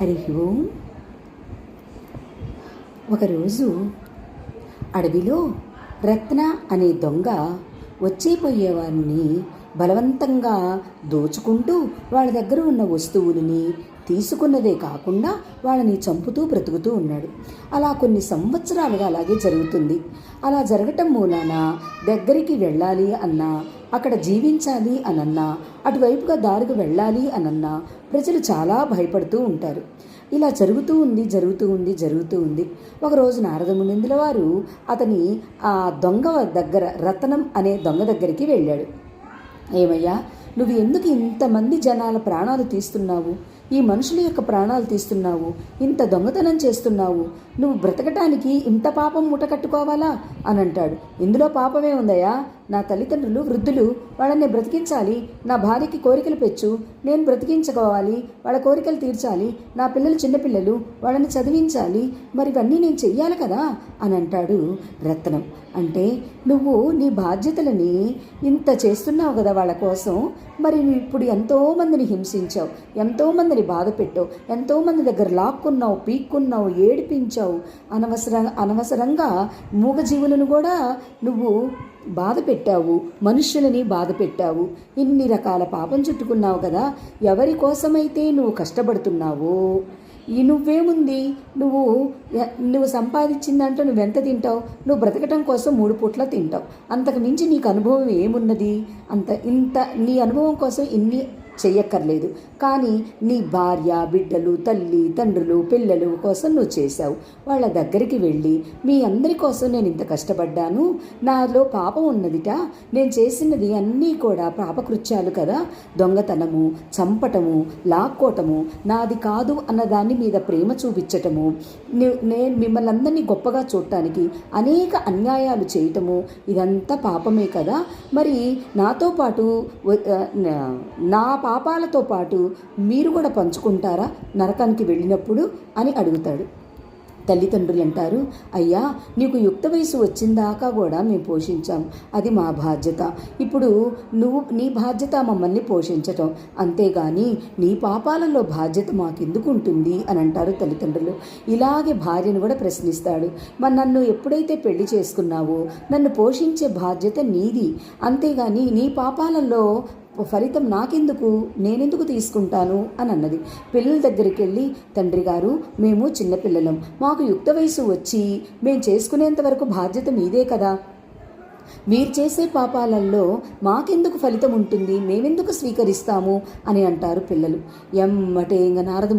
హరి ఓం. ఒకరోజు అడవిలో రత్న అనే దొంగ వచ్చేపోయేవారిని బలవంతంగా దోచుకుంటూ వాళ్ళ దగ్గర ఉన్న వస్తువులని తీసుకున్నదే కాకుండా వాళ్ళని చంపుతూ బ్రతుకుతూ ఉన్నాడు. అలా కొన్ని సంవత్సరాలుగా అలాగే జరుగుతుంది. అలా జరగటం మూలాన దగ్గరికి వెళ్ళాలి అన్న అక్కడ జీవించాలి అనన్నా అటువైపుగా దారికి వెళ్ళాలి అనన్నా ప్రజలు చాలా భయపడుతూ ఉంటారు. ఇలా జరుగుతూ ఉంది జరుగుతూ ఉంది జరుగుతూ ఉంది. ఒకరోజు నారదమునిందుల వారు అతని ఆ దొంగ దగ్గర రతనం అనే దొంగ దగ్గరికి వెళ్ళాడు. ఏమయ్యా నువ్వు ఎందుకు ఇంతమంది జనాల ప్రాణాలు తీస్తున్నావు? ఈ మనుషుల యొక్క ప్రాణాలు తీస్తున్నావు? ఇంత దొంగతనం చేస్తున్నావు? నువ్వు బ్రతకటానికి ఇంత పాపం మూట కట్టుకోవాలా? అని అంటాడు. ఇందులో పాపమే ఉందయ్యా. నా తల్లిదండ్రులు వృద్ధులు వాళ్ళని బ్రతికించాలి. నా భార్యకి కోరికలు పెచ్చు నేను బ్రతికించుకోవాలి. వాళ్ళ కోరికలు తీర్చాలి. నా పిల్లలు చిన్నపిల్లలు వాళ్ళని చదివించాలి. మరి ఇవన్నీ నేను చెయ్యాలి కదా అని అంటాడు రత్నం. అంటే నువ్వు నీ బాధ్యతలని ఇంత చేస్తున్నావు కదా వాళ్ళ కోసం. మరి నువ్వు ఇప్పుడు ఎంతోమందిని హింసించావు. ఎంతోమందిని బాధ పెట్టావు. ఎంతోమంది దగ్గర లాక్కున్నావు పీక్కున్నావు ఏడిపించావు. అనవసర అనవసరంగా మూగజీవులను కూడా నువ్వు బాధ పెట్టావు మనుష్యులని బాధ పెట్టావు. ఇన్ని రకాల పాపం చుట్టుకున్నావు కదా ఎవరి కోసమైతే నువ్వు కష్టపడుతున్నావో ఈ నువ్వేముంది? నువ్వు ఎ- నువ్వు సంపాదించిందంటే నువ్వెంత తింటావు? నువ్వు బ్రతకటం కోసం మూడు పూట్ల తింటావు. అంతకు మించి నీకు అనుభవం ఏమున్నది? అంత ఇంత నీ అనుభవం కోసం ఇన్ని చెయ్యక్కర్లేదు. కానీ నీ భార్య బిడ్డలు తల్లి తండ్రులు పిల్లలు కోసం నువ్వు చేశావు. వాళ్ళ దగ్గరికి వెళ్ళి మీ అందరి కోసం నేను ఇంత కష్టపడ్డాను. నాలో పాపం ఉన్నదిట. నేను చేసినది అన్నీ కూడా పాపకృత్యాలు కదా. దొంగతనము చంపటము లాక్కోవటము నాది కాదు అన్న దాని మీద ప్రేమ చూపించటము నేను మిమ్మల్ని అందరినీ గొప్పగా చూడటానికి అనేక అన్యాయాలు చేయటము ఇదంతా పాపమే కదా. మరి నాతో పాటు నా పాపాలతో పాటు మీరు కూడా పంచుకుంటారా? నరకానికి వెళ్ళినప్పుడు? అని అడుగుతాడు. తల్లిదండ్రులు అంటారు అయ్యా నీకు యుక్త వయసు వచ్చిందాకా కూడా మేము పోషించాం. అది మా బాధ్యత. ఇప్పుడు నువ్వు నీ బాధ్యత మమ్మల్ని పోషించటం. అంతేగాని నీ పాపాలలో బాధ్యత మాకెందుకు ఉంటుంది అని అంటారు తల్లిదండ్రులు. ఇలాగే భార్యను కూడా ప్రశ్నిస్తాడు. మరి నన్ను ఎప్పుడైతే పెళ్ళి చేసుకున్నావో నన్ను పోషించే బాధ్యత నీది. అంతేగాని నీ పాపాలలో ఫలితం నాకెందుకు? నేనెందుకు తీసుకుంటాను? అని అన్నది. పిల్లల దగ్గరికి వెళ్ళి తండ్రి గారు మేము చిన్నపిల్లలం మాకు యుక్త వయసు వచ్చి మేము చేసుకునేంత వరకు బాధ్యత మీదే కదా. మీరు చేసే పాపాలలో మాకెందుకు ఫలితం ఉంటుంది? మేమెందుకు స్వీకరిస్తాము? అని అంటారు పిల్లలు. ఎమ్మటే ఇంక నారద